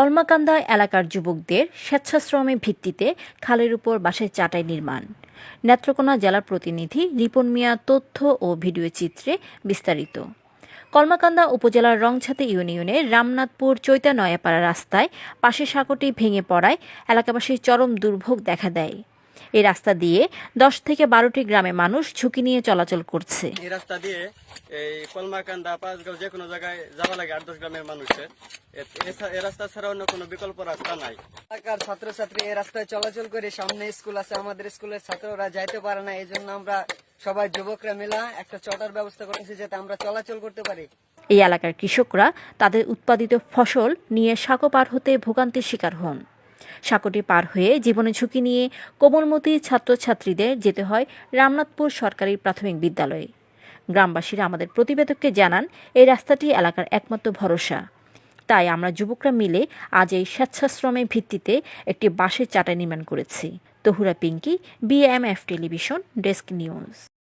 কলমাকান্দা এলাকার যুবকদের স্বেচ্ছাশ্রমে ভিত্তিতে খালের উপর বাঁশের চাটাই নির্মাণ। নেত্রকোনা জেলার প্রতিনিধি রিপন মিয়া তথ্য ও ভিডিও চিত্রে বিস্তারিত। কলমাকান্দা উপজেলার রংছাতে ইউনিয়নের রামনাথপুর চৈতা নয়াপাড়া রাস্তায় পাশের সাঁকোটি ভেঙে পড়ায় এলাকাবাসীর চরম দুর্ভোগ দেখা দেয়। এই রাস্তা দিয়ে দশ থেকে বারোটি গ্রামে মানুষ ঝুঁকি নিয়ে চলাচল করছে। এই রাস্তা দিয়ে এই কলমাকান্দা পাঁচগাঁও যে কোনো জায়গায় যাওয়া লাগে আট দশ গ্রামের মানুষের। এই রাস্তা ছাড়া অন্য কোনো বিকল্প রাস্তা নাই। এলাকার ছাত্রছাত্রী এই রাস্তায় চলাচল করে সামনে স্কুল আছে আমাদের স্কুলের ছাত্ররা যাইতে পারে না এই জন্য আমরা সবাই যুবকরা মিলা একটা চটার ব্যবস্থা করেছি যাতে আমরা চলাচল করতে পারি। এই এলাকার কৃষকরা তাদের উৎপাদিত ফসল নিয়ে সাঁকো পার হতে ভোগান্তির শিকার হন। সাঁকোটি পার হয়ে জীবনে ঝুঁকি নিয়ে কোমলমতি ছাত্রছাত্রীদের যেতে হয় রামনাথপুর সরকারি প্রাথমিক বিদ্যালয়ে। গ্রামবাসীরা আমাদের প্রতিবেদককে জানান, এই রাস্তাটি এলাকার একমাত্র ভরসা। তাই আমরা যুবকরা মিলে আজ এই স্বেচ্ছাশ্রমের ভিত্তিতে একটি বাঁশের চাটা নির্মাণ করেছি। Tahura Pinky BMF television desk news